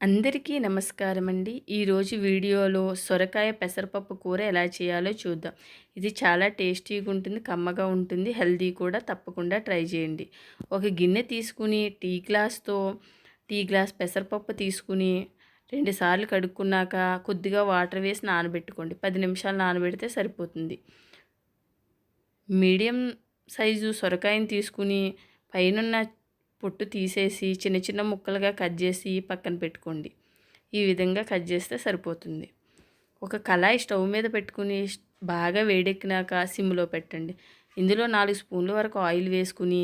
అందరికీ నమస్కారం అండి ఈరోజు వీడియోలో సొరకాయ పెసరపప్పు కూర ఎలా చేయాలో చూద్దాం. ఇది చాలా టేస్టీగా ఉంటుంది కమ్మగా ఉంటుంది హెల్దీ కూడా తప్పకుండా ట్రై చేయండి. ఒక గిన్నె తీసుకుని టీ గ్లాస్తో టీ గ్లాస్ పెసరపప్పు తీసుకుని రెండుసార్లు కడుక్కున్నాక కొద్దిగా వాటర్ వేసి నానబెట్టుకోండి. పది నిమిషాలు నానబెడితే సరిపోతుంది. మీడియం సైజు సొరకాయని తీసుకుని పైనున్న పొట్టు తీసేసి చిన్న చిన్న ముక్కలుగా కట్ చేసి పక్కన పెట్టుకోండి. ఈ విధంగా కట్ చేస్తే సరిపోతుంది. ఒక కళాయి స్టవ్ మీద పెట్టుకుని బాగా వేడెక్కినాక సిమ్లో పెట్టండి. ఇందులో నాలుగు స్పూన్ల వరకు ఆయిల్ వేసుకుని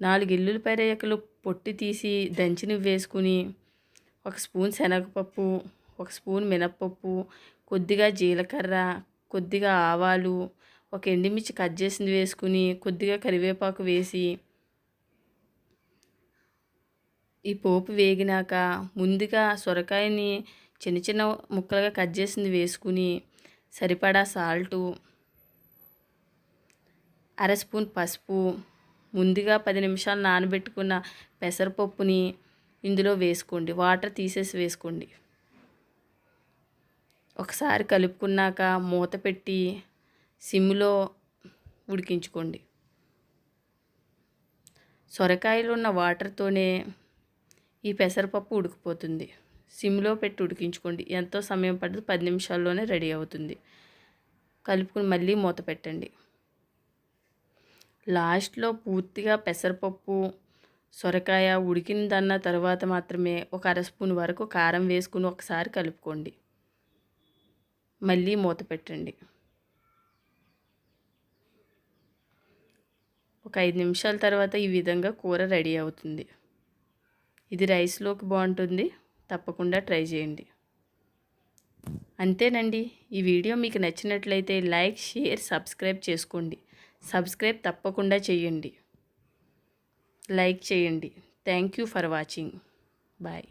నాలుగు ఎల్లుల్లిపాయ రేఖలు పొట్టి తీసి దంచిని వేసుకుని ఒక స్పూన్ శనగపప్పు ఒక స్పూన్ మినప్పప్పు కొద్దిగా జీలకర్ర కొద్దిగా ఆవాలు ఒక ఎండుమిర్చి కట్ చేసింది వేసుకుని కొద్దిగా కరివేపాకు వేసి ఈ పోపు వేగినాక ముందుగా సొరకాయని చిన్న చిన్న ముక్కలుగా కట్ చేసింది వేసుకుని సరిపడా సాల్టు అర స్పూన్ పసుపు ముందుగా పది నిమిషాలు నానబెట్టుకున్న పెసరపప్పుని ఇందులో వేసుకోండి. వాటర్ తీసేసి వేసుకోండి. ఒకసారి కలుపుకున్నాక మూత పెట్టి సిమ్లో ఉడికించుకోండి. సొరకాయలు ఉన్న వాటర్తోనే ఈ పెసరపప్పు ఉడికిపోతుంది. సిమ్లో పెట్టి ఉడికించుకోండి. ఎంతో సమయం పడుతుంది. పది నిమిషాల్లోనే రెడీ అవుతుంది. కలుపుకుని మళ్ళీ మూత పెట్టండి. లాస్ట్లో పూర్తిగా పెసరపప్పు సొరకాయ ఉడికిందన్న తర్వాత మాత్రమే ఒక అర స్పూన్ వరకు కారం వేసుకుని ఒకసారి కలుపుకోండి. మళ్ళీ మూత పెట్టండి. ఒక ఐదు నిమిషాల తర్వాత ఈ విధంగా కూర రెడీ అవుతుంది. ఇది రైస్లోకి బాగుంటుంది. తప్పకుండా ట్రై చేయండి. అంతేనండి. ఈ వీడియో మీకు నచ్చినట్లయితే లైక్ షేర్ సబ్స్క్రైబ్ చేసుకోండి. సబ్స్క్రైబ్ తప్పకుండా చేయండి. లైక్ చేయండి. Thank you for watching. Bye.